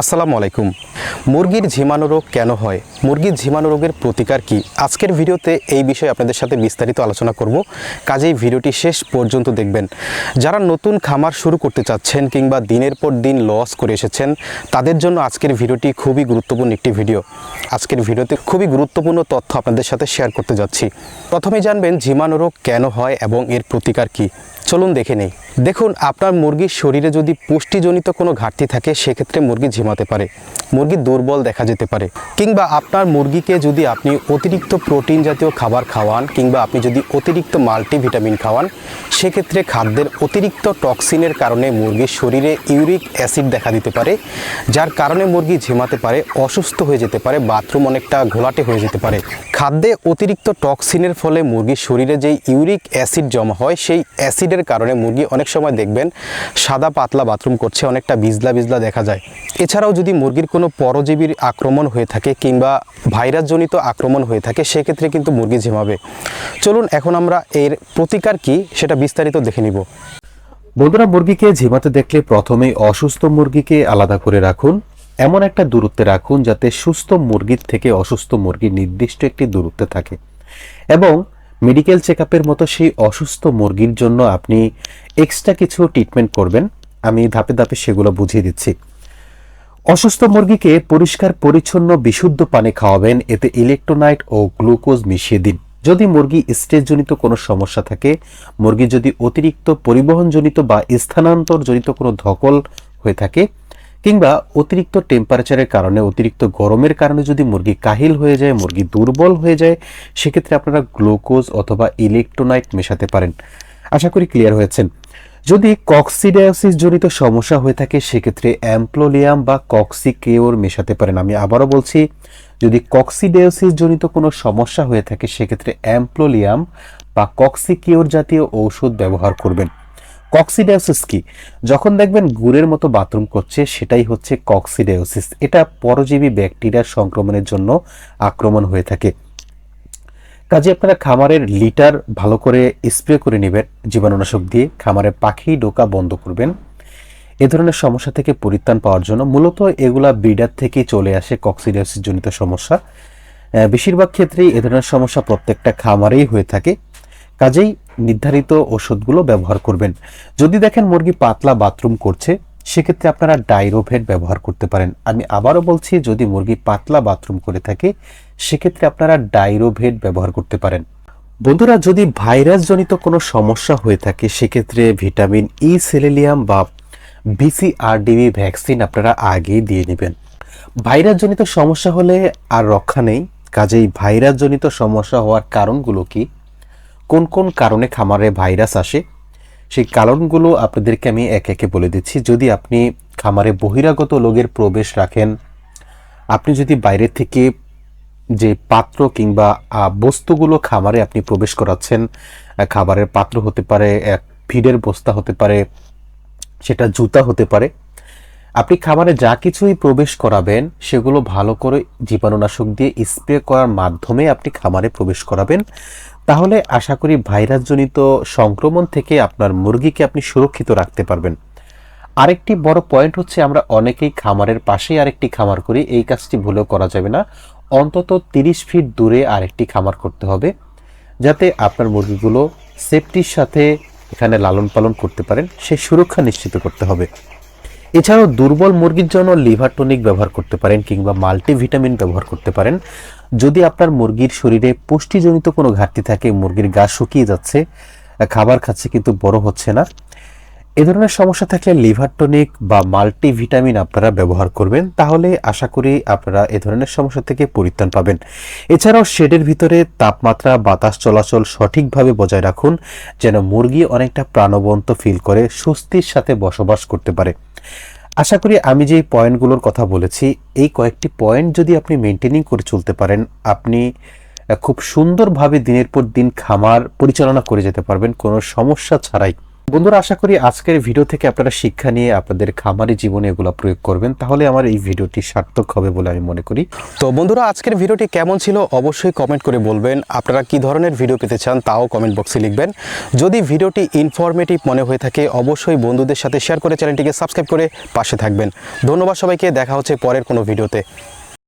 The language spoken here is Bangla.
আসসালামু আলাইকুম। মুরগির ঝিমানো রোগ কেন হয়? মুরগির ঝিমানো রোগের প্রতিকার কি? আজকের ভিডিওতে এই বিষয়ে আপনাদের সাথে বিস্তারিত আলোচনা করব। কাজেই ভিডিওটি শেষ পর্যন্ত দেখবেন। যারা নতুন খামার শুরু করতে চাচ্ছেন কিংবা দিনের পর দিন লস করে এসেছেন, তাদের জন্য আজকের ভিডিওটি খুবই গুরুত্বপূর্ণ একটি ভিডিও। আজকের ভিডিওতে খুবই গুরুত্বপূর্ণ তথ্য আপনাদের সাথে শেয়ার করতে যাচ্ছি। প্রথমে জানবেন ঝিমানো রোগ কেন হয় এবং এর প্রতিকার কি? চলুন দেখে নেই। দেখুন, আপনার মুরগির শরীরে যদি পুষ্টিজনিত কোনো ঘাটতি থাকে, সেক্ষেত্রে মুরগি ঝিমাতে পারে। মুরগি দুর্বল দেখা যেতে পারে। কিংবা আপনার মুরগিকে যদি আপনি অতিরিক্ত প্রোটিন জাতীয় খাবার খাওয়ান কিংবা আপনি যদি অতিরিক্ত মাল্টিভিটামিন খাওয়ান, সেক্ষেত্রে খাদ্যের অতিরিক্ত টক্সিনের কারণে মুরগির শরীরে ইউরিক অ্যাসিড দেখা দিতে পারে, যার কারণে মুরগি ঝিমাতে পারে, অসুস্থ হয়ে যেতে পারে, বাথরুম অনেকটা ঘোলাটে হয়ে যেতে পারে। খাদ্যে অতিরিক্ত টক্সিনের ফলে মুরগির শরীরে যেই ইউরিক অ্যাসিড জমা হয়, সেই অ্যাসিডের কারণে মুরগি অনেক সময় দেখবেন সাদা পাতলা বাথরুম করছে, অনেকটা বিজলা বিজলা দেখা যায়। এছাড়াও যদি মুরগির কোনো পরজীবীর আক্রমণ হয়ে থাকে কিংবা ভাইরাসজনিত আক্রমণ হয়ে থাকে, সেক্ষেত্রে কিন্তু মুরগি ঝিমাবে। চলুন এখন আমরা এর প্রতিকার কি সেটা বিস্তারিত দেখে নিব। বন্ধুরা, মুরগিকে ঝিমাতে দেখলে প্রথমেই অসুস্থ মুরগিকে আলাদা করে রাখুন। এমন একটা দূরত্বে রাখুন যাতে সুস্থ মুরগির থেকে অসুস্থ মুরগি নির্দিষ্ট একটি দূরত্বে থাকে। এবং মেডিকেল চেক মতো সেই অসুস্থ মুরগির জন্য আপনি এক্সট্রা কিছু ট্রিটমেন্ট করবেন। আমি ধাপে ধাপে সেগুলো বুঝিয়ে দিচ্ছি। অসুস্থ মুরগিকে পরিষ্কার, পরিচ্ছন্ন, বিশুদ্ধ পানি খাওয়াবেন। এতে ইলেকট্রোনাইট ও গ্লুকোজ মিশিয়ে দিন। যদি মুরগি স্ট্রেসজনিত কোনো সমস্যা থাকে, মুরগি যদি অতিরিক্ত পরিবহনজনিত বা স্থানান্তরজনিত কোনো ধকল হয়ে থাকে, কিংবা অতিরিক্ত টেম্পারেচারের কারণে অতিরিক্ত গরমের কারণে যদি মুরগি কাহিল হয়ে যায়, মুরগি দুর্বল হয়ে যায়, সেক্ষেত্রে আপনারা গ্লুকোজ অথবা ইলেকট্রোনাইট মেশাতে পারেন। আশা করি ক্লিয়ার হয়েছেন। যদি কক্সিডায়োসিস জনিত সমস্যা হয়ে থাকে, সেক্ষেত্রে অ্যাম্প্লোলিয়াম বা কক্সিকেওর মেশাতে পারেন। আমি আবারও বলছি, যদি কক্সিডায়োসিস জনিত কোনো সমস্যা হয়ে থাকে, সেক্ষেত্রে অ্যাম্প্লোলিয়াম বা কক্সিকিওর জাতীয় ঔষধ ব্যবহার করবেন। কক্সিডায়োসিস কি? যখন দেখবেন গুড়ের মতো বাথরুম করছে, সেটাই হচ্ছে কক্সিডায়োসিস এটা পরজীবী ব্যাকটেরিয়ার সংক্রমণের জন্য আক্রমণ হয়ে থাকে। কাজে আপনারা খামারের লিটার ভালো করে স্প্রে করে নেবেন জীবাণুনাশক দিয়ে। খামারে পাখি ডোকা বন্ধ করবেন। এ ধরনের সমস্যা থেকে পরিত্রাণ পাওয়ার জন্য মূলত এগুলা ব্রিডার থেকেই চলে আসে কক্সিডিয়াসিস জনিত সমস্যা বেশিরভাগ ক্ষেত্রেই এ ধরনের সমস্যা প্রত্যেকটা খামারেই হয়ে থাকে। কাজেই নির্ধারিত ওষুধগুলো ব্যবহার করবেন। যদি দেখেন মুরগি পাতলা বাথরুম করছে, সেক্ষেত্রে আপনারা ডাইরোভেট ব্যবহার করতে পারেন। আমি আবারও বলছি, যদি মুরগি পাতলা বাথরুম করে থাকে সেক্ষেত্রে আপনারা ডাইরোভেট ব্যবহার করতে পারেন। বন্ধুরা, যদি ভাইরাস জনিত কোনো সমস্যা হয়ে থাকে, সেক্ষেত্রে ভিটামিন ই সেলেলিয়াম বা বিসিআরডিবি ভ্যাকসিন আপনারা আগেই দিয়ে নেবেন। ভাইরাস জনিত সমস্যা হলে আর রক্ষা নেই। কাজেই ভাইরাস জনিত সমস্যা হওয়ার কারণগুলো কি? কোন কোন কারণে খামারে ভাইরাস আসে? সেই কারণগুলো আপনাদেরকে আমি একে একে বলে দিচ্ছি। যদি আপনি খামারে বহিরাগত লোকের প্রবেশ রাখেন, আপনি যদি বাইরে থেকে যে পাত্র কিংবা বস্তুগুলো খামারে আপনি প্রবেশ করাচ্ছেন খাবারের পাত্র হতে পারে এক ফিডের বস্তা হতে পারে, সেটা জুতা হতে পারে। আপনি খাবারে যা কিছুই প্রবেশ করাবেন, সেগুলো ভালো করে জীবাণুনাশক দিয়ে স্প্রে করার মাধ্যমে আপনি খামারে প্রবেশ করাবেন। তাহলে আশা করি ভাইরাসজনিত সংক্রমণ থেকে আপনার মুরগিকে আপনি সুরক্ষিত রাখতে পারবেন। আরেকটি বড় পয়েন্ট হচ্ছে আমরা অনেকেই খামারের পাশেই আরেকটি খামার করি, এই কাজটি ভুলেও করা যাবে না। অন্তত তিরিশ ফিট দূরে আরেকটি খামার করতে হবে, যাতে আপনার মুরগিগুলো সেফটির সাথে এখানে লালন পালন করতে পারেন সেই সুরক্ষা নিশ্চিত করতে হবে। এছাড়াও দুর্বল মুরগির জন্য লিভার টনিক ব্যবহার করতে পারেন কিংবা মাল্টিভিটামিন ব্যবহার করতে পারেন। যদি আপনার মুরগির শরীরে পুষ্টিজনিত কোনো ঘাটতি থাকে, মুরগির গা শুকিয়ে যাচ্ছে, খাবার খাচ্ছে কিন্তু বড় হচ্ছে না এ ধরনের সমস্যা থাকলে লিভার টনিক বা মাল্টিভিটামিন আপনারা ব্যবহার করবেন, তাহলে আশা করি আপনারা এ ধরনের সমস্যা থেকে পরিত্রাণ পাবেন। এছাড়াও শেডের ভিতরে তাপমাত্রা, বাতাস চলাচল সঠিকভাবে বজায় রাখুন, যেন মুরগি অনেকটা প্রাণবন্ত ফিল করে, স্বস্তির সাথে বসবাস করতে পারে। আশা করি আমি যে পয়েন্টগুলোর কথা বলেছি, এই কয়েকটি পয়েন্ট যদি আপনি মেনটেনিং করে চলতে পারেন, আপনি খুব সুন্দরভাবে দিনের পর দিন খামার পরিচালনা করে যেতে পারবেন, কোনো সমস্যা ছাড়াই। বন্ধুরা, আশা করি আজকের ভিডিও থেকে আপনারা শিক্ষা নিয়ে আপনাদের খামারি জীবনে এগুলো প্রয়োগ করবেন। তাহলে আমার এই ভিডিওটি সার্থক হবে বলে আমি মনে করি। তো বন্ধুরা, আজকের ভিডিওটি কেমন ছিল অবশ্যই কমেন্ট করে বলবেন। আপনারা কি ধরনের ভিডিও পেতে চান তাও কমেন্ট বক্সে লিখবেন। যদি ভিডিওটি ইনফরমেটিভ মনে হয়ে থাকে, অবশ্যই বন্ধুদের সাথে শেয়ার করে চ্যানেলটিকে সাবস্ক্রাইব করে পাশে থাকবেন। ধন্যবাদ সবাইকে, দেখা হচ্ছে পরের কোনো ভিডিওতে